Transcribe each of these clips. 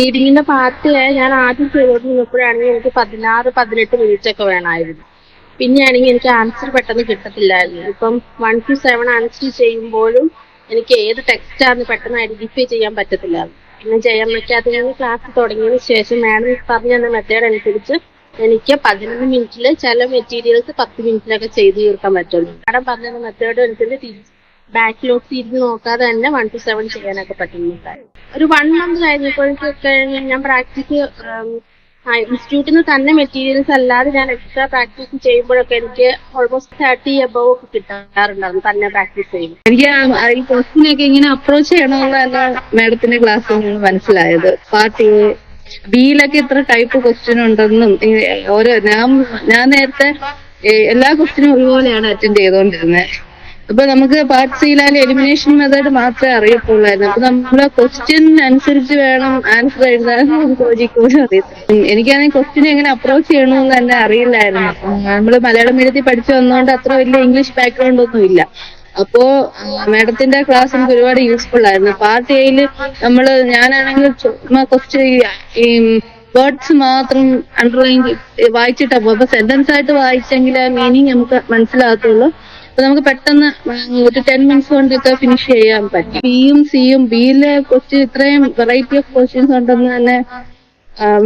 റീഡിങ്ങിന്റെ part ഞാൻ ആദ്യം ചെയ്തുകൊണ്ടിരുന്നപ്പോഴാണെങ്കിൽ എനിക്ക് പതിനാറ് പതിനെട്ട് മിനിറ്റ് ഒക്കെ വേണമായിരുന്നു. പിന്നെയാണെങ്കിൽ എനിക്ക് ആൻസർ പെട്ടെന്ന് കിട്ടത്തില്ലായിരുന്നു. ഇപ്പം വൺ ടു സെവൻ ആൻസർ ചെയ്യുമ്പോഴും എനിക്ക് ഏത് ടെക്സ്റ്റാന്ന് പെട്ടെന്ന് ഐഡന്റിഫൈ ചെയ്യാൻ പറ്റത്തില്ലായിരുന്നു. പിന്നെ ജയമ്മയ്ക്കകത്ത് ഞാൻ ക്ലാസ് തുടങ്ങിയതിന് ശേഷം മാഡം പറഞ്ഞു തന്ന മെത്തേഡ് അനുസരിച്ച് എനിക്ക് പതിനൊന്ന് മിനിറ്റിൽ ചില മെറ്റീരിയൽസ് പത്ത് മിനിറ്റിലൊക്കെ ചെയ്തു തീർക്കാൻ പറ്റുള്ളൂ. മാഡം പറഞ്ഞ മെത്തേഡ് അനുസരിച്ച് ബാക്കിലോട്ട് തിരിഞ്ഞ് നോക്കാതെ തന്നെ വൺ ടു സെവൻ ചെയ്യാനൊക്കെ പറ്റുന്നുണ്ടായി ഒരു വൺ മന്ത് കഴിഞ്ഞപ്പോഴൊക്കെ ഞാൻ പ്രാക്ടീസ് ഇൻസ്റ്റിറ്റ്യൂട്ടിൽ നിന്ന് തന്നെ മെറ്റീരിയൽസ് അല്ലാതെ ഞാൻ എക്സ്ട്രാ പ്രാക്ടീസ് ചെയ്യുമ്പോഴൊക്കെ എനിക്ക് ഓൾമോസ്റ്റ് തേർട്ടി എബവ് ഒക്കെ കിട്ടാറുണ്ടായിരുന്നു തന്നെ പ്രാക്ടീസ് ചെയ്യുമ്പോൾ എനിക്ക് ഈ ക്വസ്റ്റിനൊക്കെ ഇങ്ങനെ അപ്രോച്ച് ചെയ്യണമെന്നല്ല മാഡത്തിന്റെ ക്ലാസ്സിൽ നിന്ന് മനസ്സിലായത്. പാർട്ടി ബിയിലൊക്കെ ഇത്ര ടൈപ്പ് ക്വസ്റ്റ്യൻ ഉണ്ടെന്നും ഓരോ ഞാൻ ഞാൻ നേരത്തെ എല്ലാ ക്വസ്റ്റിനും ഒരുപോലെയാണ് അറ്റൻഡ് ചെയ്തുകൊണ്ടിരുന്നത് അപ്പൊ നമുക്ക് പാർട്ട് സിയിലാൽ എലിമിനേഷൻ മെത്തേഡ് മാത്രമേ അറിയത്തുള്ളായിരുന്നു. അപ്പൊ നമ്മളെ ക്വസ്റ്റ്യൻ അനുസരിച്ച് വേണം ആൻസർ എഴുതാൻ ഒരിക്കലും അറിയത്തില്ല. എനിക്കാണെങ്കിൽ ക്വസ്റ്റ്യൻ എങ്ങനെ അപ്രോച്ച് ചെയ്യണമെന്ന് തന്നെ അറിയില്ലായിരുന്നു. നമ്മൾ മലയാളം മീഡിയത്തിൽ പഠിച്ചു വന്നതുകൊണ്ട് അത്ര വലിയ ഇംഗ്ലീഷ് ബാക്ക്ഗ്രൗണ്ട് ഒന്നും ഇല്ല. അപ്പോ മാഡത്തിന്റെ ക്ലാസ് എനിക്ക് ഒരുപാട് യൂസ്ഫുൾ ആയിരുന്നു. പാർട്ട് എയിൽ നമ്മൾ ഞാനാണെങ്കിൽ ചുമ്മാ ക്വസ്റ്റ്യൻ ഈ വേർഡ്സ് മാത്രം അണ്ടർലൈൻ വായിച്ചിട്ടാ പോകും അപ്പൊ സെന്റൻസ് ആയിട്ട് വായിച്ചെങ്കിൽ ആ മീനിങ് നമുക്ക് മനസ്സിലാകത്തുള്ളൂ. അപ്പൊ നമുക്ക് പെട്ടെന്ന് ഒരു ടെൻ മിനിറ്റ്സ് കൊണ്ടൊക്കെ ഫിനിഷ് ചെയ്യാൻ പറ്റും. ബിയും സിയും ബിയിലെ ക്വസ്റ്റ്യൻ ഇത്രയും വെറൈറ്റി ഓഫ് ക്വസ്റ്റ്യൻസ് ഉണ്ടെന്ന് തന്നെ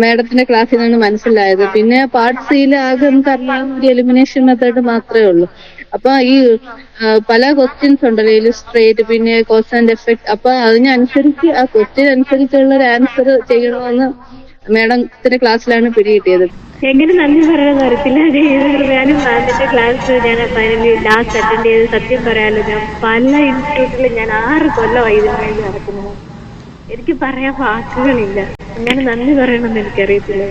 മാഡത്തിന്റെ ക്ലാസ്സിൽ നിന്ന് മനസ്സിലായത്. പിന്നെ പാർട്ട് സിയിൽ ആകെ നമുക്ക് അറിയാവുന്ന ഒരു എലിമിനേഷൻ മെത്തേഡ് മാത്രമേ ഉള്ളൂ. അപ്പൊ ഈ പല ക്വസ്റ്റ്യൻസ് ഉണ്ടല്ലോ ഇലിസ്ട്രേറ്റ് പിന്നെ കോസ് ആൻഡ് എഫക്ട് അപ്പൊ അതിനനുസരിച്ച് ആ ക്വസ്റ്റ്യൻ അനുസരിച്ചുള്ള ഒരു ആൻസർ ചെയ്യണമെന്ന് മാഡത്തിന്റെ ക്ലാസ്സിലാണ് പിടികിട്ടിയത്. എങ്ങനെ നന്ദി പറയാൻ അറിയത്തില്ല ഞാനും മാമിന്റെ ക്ലാസ് ഞാൻ ഫൈനലി ലാസ്റ്റ് അറ്റൻഡ് ചെയ്ത് സത്യം പറയാലോ ഞാൻ പല ഇൻസ്റ്റിറ്റ്യൂട്ടിലും ഞാൻ ആറ് കൊല്ലമായി ഇതിനു വേണ്ടി നടക്കുന്നത് എനിക്ക് പറയാൻ വാക്കുകളില്ല. അങ്ങനെ നന്ദി പറയണമെന്ന് എനിക്കറിയത്തില്ല.